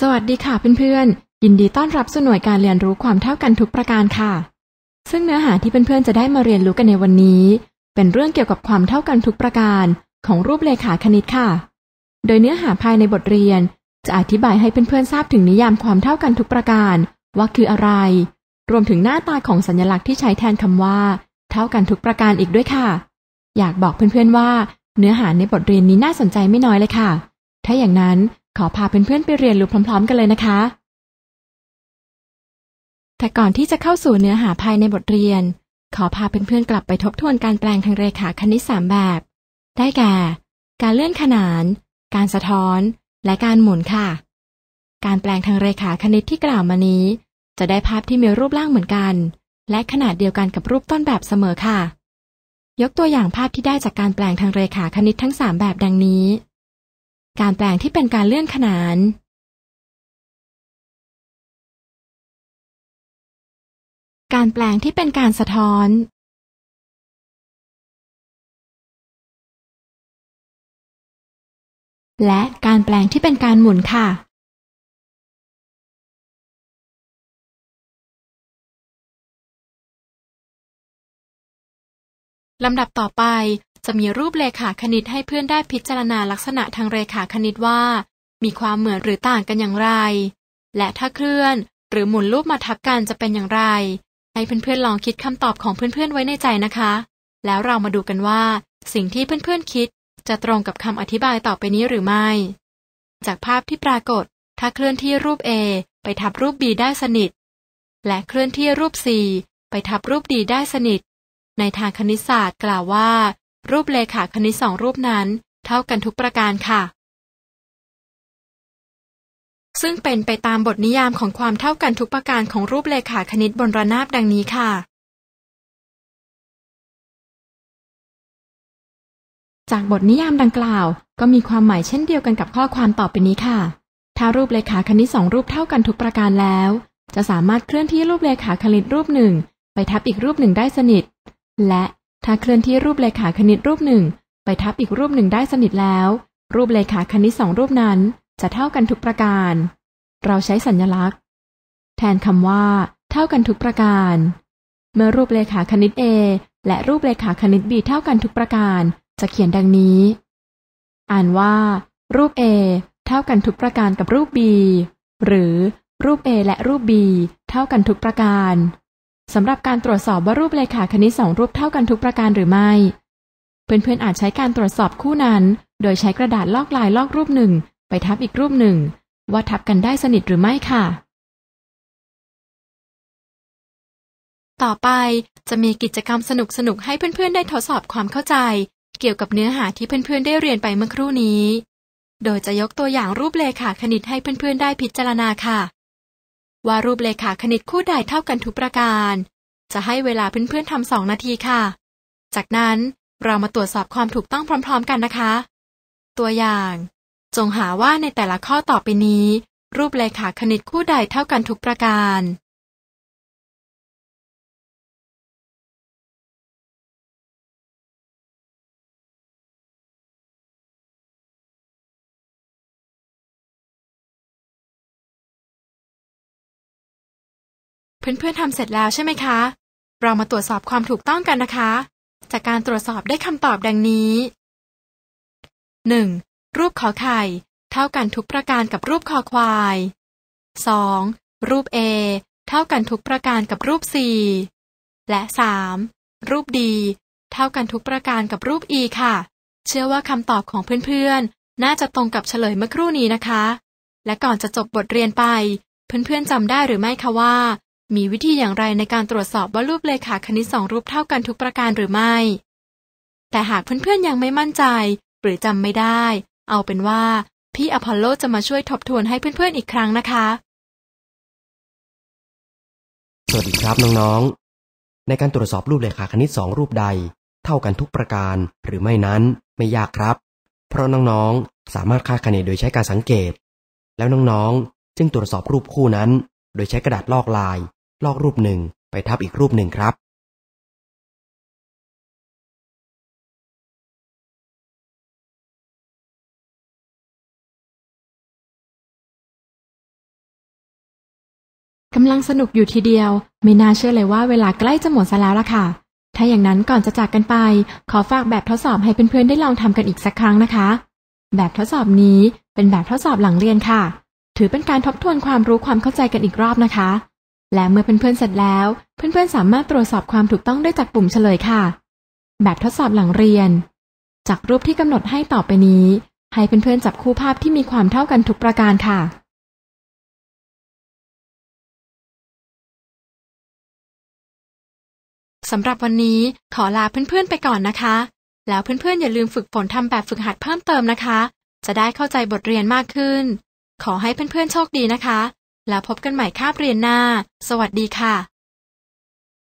สวัสดีค่ะเพื่อนๆ ยินดีต้อนรับสู่หน่วยการเรียนรู้ความเท่ากันทุกประการค่ะ ซึ่งเนื้อหาที่เพื่อนๆจะได้มาเรียนรู้กันในวันนี้ เป็นเรื่องเกี่ยวกับความเท่ากันทุกประการของรูปเลขาคณิตค่ะ โดยเนื้อหาภายในบทเรียน จะอธิบายให้เพื่อนๆทราบถึงนิยามความเท่ากันทุกประการ ว่าคืออะไร รวมถึงหน้าตาของสัญลักษณ์ที่ใช้แทนคำว่า เท่ากันทุกประการอีกด้วยค่ะ อยากบอกเพื่อนๆว่า เนื้อหาในบทเรียนนี้น่าสนใจไม่น้อยเลยค่ะ ถ้าอย่างนั้น ขอพาเพื่อนๆไปเรียนรู้พร้อม ๆ กันเลยนะคะ แต่ก่อนที่จะเข้าสู่เนื้อหาภายในบทเรียน ขอพาเพื่อนๆกลับไปทบทวนการแปลงทางเรขาคณิตสามแบบ ได้แก่ การเลื่อนขนาน การสะท้อน และการหมุนค่ะ การแปลงทางเรขาคณิตที่กล่าวมานี้ จะได้ภาพที่มีรูปร่างเหมือนกัน และขนาดเดียวกันกับรูปต้นแบบเสมอค่ะ ยกตัวอย่างภาพที่ได้จากการแปลงทางเรขาคณิตทั้งสามแบบดังนี้ การแปลงที่เป็นการเลื่อนขนานการแปลงที่เป็นการสะท้อน และการแปลงที่เป็นการหมุนค่ะ ลำดับต่อไป จะมีรูปเลขาคณิตให้เพื่อนได้พิจารณาลักษณะทางเรขาคณิตว่า มีความเหมือนหรือต่างกันอย่างไร และถ้าเคลื่อน หรือหมุนรูปมาทับกันจะเป็นอย่างไร ให้เพื่อนๆลองคิดคำตอบของเพื่อนๆไว้ในใจนะคะ แล้วเรามาดูกันว่า สิ่งที่เพื่อนๆคิด จะตรงกับคำอธิบายต่อไปนี้หรือไม่ จากภาพที่ปรากฏ ถ้าเคลื่อนที่รูป A ไปทับรูป B ได้สนิท และเคลื่อนที่รูป C ไปทับรูป D ได้สนิท ในทางคณิตศาสตร์กล่าวว่า รูปเลขาคณิตสองรูปนั้นเท่ากันทุกประการค่ะ ซึ่งเป็นไปตามบทนิยามของความเท่ากันทุกประการของรูปเลขาคณิตบนระนาบดังนี้ค่ะ จากบทนิยามดังกล่าว ก็มีความหมายเช่นเดียวกันกับข้อความต่อไปนี้ค่ะ ถ้ารูปเลขาคณิตสองรูปเท่ากันทุกประการแล้ว จะสามารถเคลื่อนที่รูปเลขาคณิตรูปหนึ่ง ไปทับอีกรูปหนึ่งได้สนิท และ ถ้าเคลื่อนที่รูปเลขาคณิตรูปหนึ่ง ไปทับอีกรูปหนึ่งได้สนิทแล้ว รูปเลขาคณิตสองรูปนั้นจะเท่ากันทุกประการ เราใช้สัญลักษณ์ แทนคำว่า เท่ากันทุกประการ เมื่อรูปเลขาคณิต A และรูปเลขาคณิต B เท่ากันทุกประการ จะเขียนดังนี้ อ่านว่า รูป A เท่ากันทุกประการกับรูป B หรือรูป A และรูป B เท่ากันทุกประการ สำหรับการตรวจสอบว่ารูปเลขาคณิตสองรูปเท่ากันทุกประการหรือไม่ เพื่อนๆอาจใช้การตรวจสอบคู่นั้น โดยใช้กระดาษลอกลายลอกรูปหนึ่ง ไปทับอีกรูปหนึ่ง ว่าทับกันได้สนิทหรือไม่ค่ะ ต่อไปจะมีกิจกรรมสนุกๆให้เพื่อนๆได้ทดสอบความเข้าใจ เกี่ยวกับเนื้อหาที่เพื่อนๆได้เรียนไปเมื่อครู่นี้ โดยจะยกตัวอย่างรูปเลขาคณิตให้เพื่อนๆได้พิจารณาค่ะ ว่ารูปเลขาคณิตคู่ใดเท่ากันทุกประการ จะให้เวลาเพื่อนๆทำสองนาทีค่ะ จากนั้นเรามาตรวจสอบความถูกต้องพร้อม ๆ กันนะคะ ตัวอย่าง จงหาว่าในแต่ละข้อต่อไปนี้ รูปเลขาคณิตคู่ใดเท่ากันทุกประการ เพื่อนๆทำเสร็จแล้วใช่ไหมคะ เรามาตรวจสอบความถูกต้องกันนะคะ จากการตรวจสอบได้คำตอบดังนี้ 1. รูปขอไข่ เท่ากันทุกประการกับรูปคอควาย 2. รูป A เท่ากันทุกประการกับรูป C และ 3. รูป D เท่ากันทุกประการกับรูป E ค่ะ เชื่อว่าคำตอบของเพื่อนๆ น่าจะตรงกับเฉลยเมื่อครู่นี้นะคะ และก่อนจะจบบทเรียนไป เพื่อนๆจำได้หรือไม่คะว่า มีวิธีอย่างไรในการตรวจสอบว่ารูปเลขาคณิตสองรูปเท่ากันทุกประการหรือไม่ แต่หากเพื่อนๆยังไม่มั่นใจ หรือจำไม่ได้ เอาเป็นว่า พี่อพอลโลจะมาช่วยทบทวนให้เพื่อนๆอีกครั้งนะคะ สวัสดีครับน้องๆ ในการตรวจสอบรูปเลขาคณิตสองรูปใด เท่ากันทุกประการหรือไม่นั้นไม่ยากครับ เพราะน้องๆ สามารถคาดคะเนโดยใช้การสังเกต แล้วน้องๆ จึงตรวจสอบรูปคู่นั้น โดยใช้กระดาษลอกลาย ลอกรูปหนึ่งไปทับอีกรูปหนึ่งครับกำลังสนุกอยู่ทีเดียว ไม่น่าเชื่อเลยว่าเวลาใกล้จะหมดซะแล้วล่ะค่ะ ถ้าอย่างนั้นก่อนจะจากกันไป ขอฝากแบบทดสอบให้เพื่อนๆได้ลองทำกันอีกสักครั้งนะคะ แบบทดสอบนี้เป็นแบบทดสอบหลังเรียนค่ะ ถือเป็นการทบทวนความรู้ความเข้าใจกันอีกรอบนะคะ และเมื่อเพื่อนๆเสร็จแล้ว เพื่อนๆสามารถตรวจสอบความถูกต้องได้จากปุ่มเฉลยค่ะ แบบทดสอบหลังเรียน จากรูปที่กำหนดให้ต่อไปนี้ ให้เพื่อนๆจับคู่ภาพที่มีความเท่ากันทุกประการค่ะสำหรับวันนี้ขอลาเพื่อนๆไปก่อนนะคะ แล้วเพื่อนๆอย่าลืมฝึกฝนทำแบบฝึกหัดเพิ่มเติมนะคะ จะได้เข้าใจบทเรียนมากขึ้น ขอให้เพื่อนๆโชคดีนะคะ แล้วพบกันใหม่คาบเรียนหน้า สวัสดีค่ะ